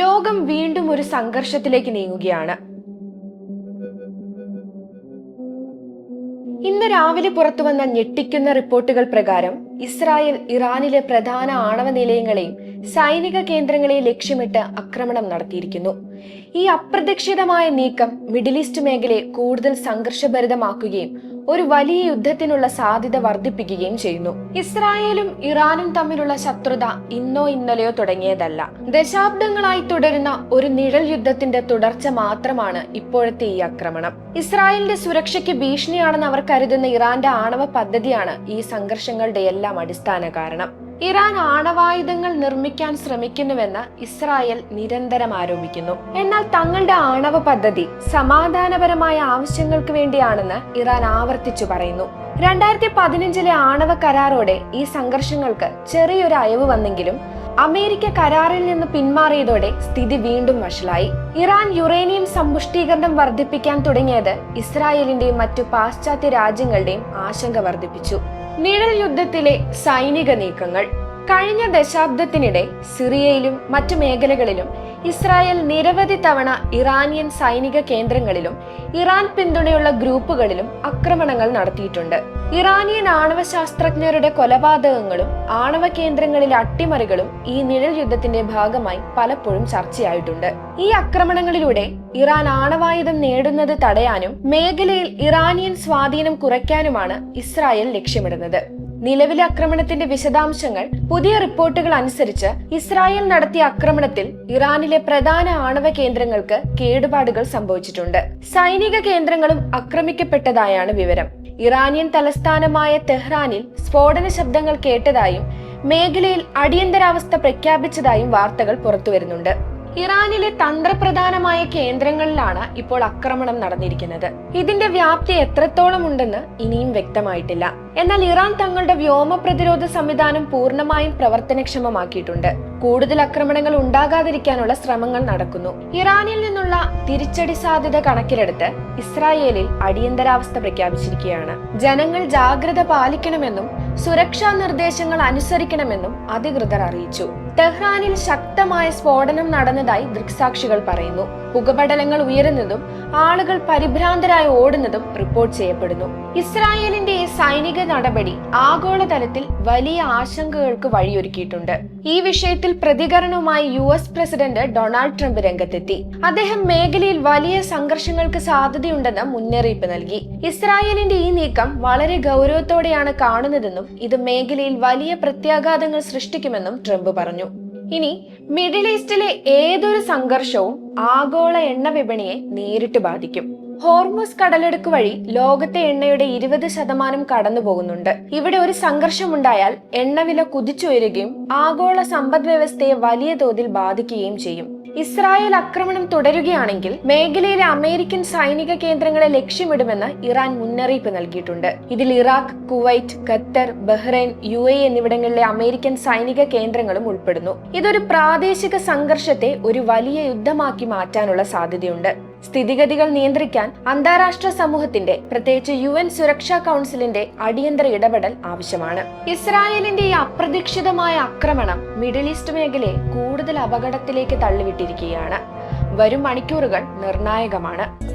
ലോകം വീണ്ടും ഒരു സംഘർഷത്തിലേക്ക് നീങ്ങുകയാണ്. ഇന്ന് രാവിലെ പുറത്തുവന്ന ഞെട്ടിക്കുന്ന റിപ്പോർട്ടുകൾ പ്രകാരം ഇസ്രായേൽ ഇറാനിലെ പ്രധാന ആണവ നിലയങ്ങളെയും സൈനിക കേന്ദ്രങ്ങളെയും ലക്ഷ്യമിട്ട് ആക്രമണം നടത്തിയിരിക്കുന്നു. ഈ അപ്രതീക്ഷിതമായ നീക്കം മിഡിൽ ഈസ്റ്റ് മേഖലയെ കൂടുതൽ സംഘർഷഭരിതമാക്കുകയും ഒരു വലിയ യുദ്ധത്തിനുള്ള സാധ്യത വർദ്ധിപ്പിക്കുകയും ചെയ്യുന്നു. ഇസ്രായേലും ഇറാനും തമ്മിലുള്ള ശത്രുത ഇന്നോ ഇന്നലെയോ തുടങ്ങിയതല്ല. ദശാബ്ദങ്ങളായി തുടരുന്ന ഒരു നിഴൽ യുദ്ധത്തിന്റെ തുടർച്ച മാത്രമാണ് ഇപ്പോഴത്തെ ഈ ആക്രമണം. ഇസ്രായേലിന്റെ സുരക്ഷയ്ക്ക് ഭീഷണിയാണെന്ന് അവർ കരുതുന്ന ഇറാന്റെ ആണവ പദ്ധതിയാണ് ഈ സംഘർഷങ്ങളുടെ എല്ലാം അടിസ്ഥാന കാരണം. ഇറാൻ ആണവായുധങ്ങൾ നിർമ്മിക്കാൻ ശ്രമിക്കുന്നുവെന്ന് ഇസ്രായേൽ നിരന്തരം ആരോപിക്കുന്നു. എന്നാൽ തങ്ങളുടെ ആണവ പദ്ധതി സമാധാനപരമായ ആവശ്യങ്ങൾക്ക് വേണ്ടിയാണെന്ന് ഇറാൻ ആവർത്തിച്ചു പറയുന്നു. രണ്ടായിരത്തി പതിനഞ്ചിലെ ആണവ കരാറോടെ ഈ സംഘർഷങ്ങൾക്ക് ചെറിയൊരു അയവ് വന്നെങ്കിലും അമേരിക്ക കരാറിൽ നിന്ന് പിന്മാറിയതോടെ സ്ഥിതി വീണ്ടും വഷളായി. ഇറാൻ യുറേനിയം സമ്പുഷ്ടീകരണം വർദ്ധിപ്പിക്കാൻ തുടങ്ങിയത് ഇസ്രായേലിന്റെയും മറ്റു പാശ്ചാത്യ രാജ്യങ്ങളുടെയും ആശങ്ക വർദ്ധിപ്പിച്ചു. നിഴൽ യുദ്ധത്തിലെ സൈനിക നീക്കങ്ങൾ. കഴിഞ്ഞ ദശാബ്ദത്തിനിടെ സിറിയയിലും മറ്റു മേഖലകളിലും ഇസ്രായേൽ നിരവധി തവണ ഇറാനിയൻ സൈനിക കേന്ദ്രങ്ങളിലും ഇറാൻ പിന്തുണയുള്ള ഗ്രൂപ്പുകളിലും ആക്രമണങ്ങൾ നടത്തിയിട്ടുണ്ട്. ഇറാനിയൻ ആണവ ശാസ്ത്രജ്ഞരുടെ കൊലപാതകങ്ങളും ആണവ കേന്ദ്രങ്ങളിലെ അട്ടിമറികളും ഈ നിഴൽ യുദ്ധത്തിന്റെ ഭാഗമായി പലപ്പോഴും ചർച്ചയായിട്ടുണ്ട്. ഈ ആക്രമണങ്ങളിലൂടെ ഇറാൻ ആണവായുധം നേടുന്നത് തടയാനും മേഖലയിൽ ഇറാനിയൻ സ്വാധീനം കുറയ്ക്കാനുമാണ് ഇസ്രായേൽ ലക്ഷ്യമിടുന്നത്. നിലവിലെ ആക്രമണത്തിന്റെ വിശദാംശങ്ങൾ പുതിയ റിപ്പോർട്ടുകൾ അനുസരിച്ച് ഇസ്രായേൽ നടത്തിയ ആക്രമണത്തിൽ ഇറാനിലെ പ്രധാന ആണവ കേന്ദ്രങ്ങൾക്ക് കേടുപാടുകൾ സംഭവിച്ചിട്ടുണ്ട്. സൈനിക കേന്ദ്രങ്ങളും ആക്രമിക്കപ്പെട്ടതായാണ് വിവരം. ഇറാനിയൻ തലസ്ഥാനമായ തെഹ്റാനിൽ സ്ഫോടന ശബ്ദങ്ങൾ കേട്ടതായും മേഖലയിൽ അടിയന്തരാവസ്ഥ പ്രഖ്യാപിച്ചതായും വാർത്തകൾ പുറത്തുവരുന്നുണ്ട്. ഇറാനിലെ തന്ത്രപ്രധാനമായ കേന്ദ്രങ്ങളിലാണ് ഇപ്പോൾ ആക്രമണം നടന്നിരിക്കുന്നത്. ഇതിന്റെ വ്യാപ്തി എത്രത്തോളം ഉണ്ടെന്ന് ഇനിയും വ്യക്തമായിട്ടില്ല. എന്നാൽ ഇറാൻ തങ്ങളുടെ വ്യോമ പ്രതിരോധ സംവിധാനം പൂർണമായും പ്രവർത്തനക്ഷമമാക്കിയിട്ടുണ്ട്. കൂടുതൽ ആക്രമണങ്ങൾ ഉണ്ടാകാതിരിക്കാനുള്ള ശ്രമങ്ങൾ നടക്കുന്നു. ഇറാനിൽ നിന്നുള്ള തിരിച്ചടി സാധ്യത കണക്കിലെടുത്ത് ഇസ്രായേലിൽ അടിയന്തരാവസ്ഥ പ്രഖ്യാപിച്ചിരിക്കുകയാണ്. ജനങ്ങൾ ജാഗ്രത പാലിക്കണമെന്നും സുരക്ഷാ നിർദ്ദേശങ്ങൾ അനുസരിക്കണമെന്നും അധികൃതർ അറിയിച്ചു. ടെഹ്റാനിൽ ശക്തമായ സ്ഫോടനം നടന്നതായി ദൃക്സാക്ഷികൾ പറയുന്നു. പുകപടലങ്ങൾ ഉയരുന്നതും ആളുകൾ പരിഭ്രാന്തരായി ഓടുന്നതും റിപ്പോർട്ട് ചെയ്യപ്പെടുന്നു. ഇസ്രായേലിന്റെ ഈ സൈനിക നടപടി ആഗോളതലത്തിൽ വലിയ ആശങ്കകൾക്ക് വഴിയൊരുക്കിയിട്ടുണ്ട്. ഈ വിഷയത്തിൽ പ്രതികരണവുമായി U S president Donald Trump രംഗത്തെത്തി. അദ്ദേഹം മേഖലയിൽ വലിയ സംഘർഷങ്ങൾക്ക് സാധ്യതയുണ്ടെന്ന് മുന്നറിയിപ്പ് നൽകി. ഇസ്രായേലിന്റെ ഈ നീക്കം വളരെ ഗൗരവത്തോടെയാണ് കാണുന്നതെന്നും ഇത് മേഖലയിൽ വലിയ പ്രത്യാഘാതങ്ങൾ സൃഷ്ടിക്കുമെന്നും ട്രംപ് പറഞ്ഞു. ഇനി മിഡിൽ ഈസ്റ്റിലെ ഏതൊരു സംഘർഷവും ആഗോള എണ്ണ വിപണിയെ നേരിട്ട് ബാധിക്കും. ഹോർമോസ് കടലെടുക്ക് വഴി ലോകത്തെ എണ്ണയുടെ ഇരുപത് ശതമാനം കടന്നു പോകുന്നുണ്ട് ഇവിടെ ഒരു സംഘർഷമുണ്ടായാൽ എണ്ണവില കുതിച്ചുയരുകയും ആഗോള സമ്പദ് വ്യവസ്ഥയെ വലിയ തോതിൽ ബാധിക്കുകയും ചെയ്യും. ഇസ്രായേൽ ആക്രമണം തുടരുകയാണെങ്കിൽ മേഖലയിലെ അമേരിക്കൻ സൈനിക കേന്ദ്രങ്ങളെ ലക്ഷ്യമിടുമെന്ന് ഇറാൻ മുന്നറിയിപ്പ് നൽകിയിട്ടുണ്ട്. ഇതിൽ Iraq Kuwait Qatar Bahrain U A എന്നിവിടങ്ങളിലെ അമേരിക്കൻ സൈനിക കേന്ദ്രങ്ങളും ഉൾപ്പെടുന്നു. ഇതൊരു പ്രാദേശിക സംഘർഷത്തെ ഒരു വലിയ യുദ്ധമാക്കി മാറ്റാനുള്ള സാധ്യതയുണ്ട്. സ്ഥിതിഗതികൾ നിയന്ത്രിക്കാൻ അന്താരാഷ്ട്ര സമൂഹത്തിന്റെ പ്രത്യേകിച്ച് യു എൻ സുരക്ഷാ കൗൺസിലിന്റെ അടിയന്തര ഇടപെടൽ ആവശ്യമാണ്. ഇസ്രായേലിന്റെ ഈ അപ്രതീക്ഷിതമായ ആക്രമണം മിഡിൽ ഈസ്റ്റ് മേഖലയെ കൂടുതൽ അപകടത്തിലേക്ക് തള്ളിവിട്ടിരിക്കുകയാണ്. വരും മണിക്കൂറുകൾ നിർണായകമാണ്.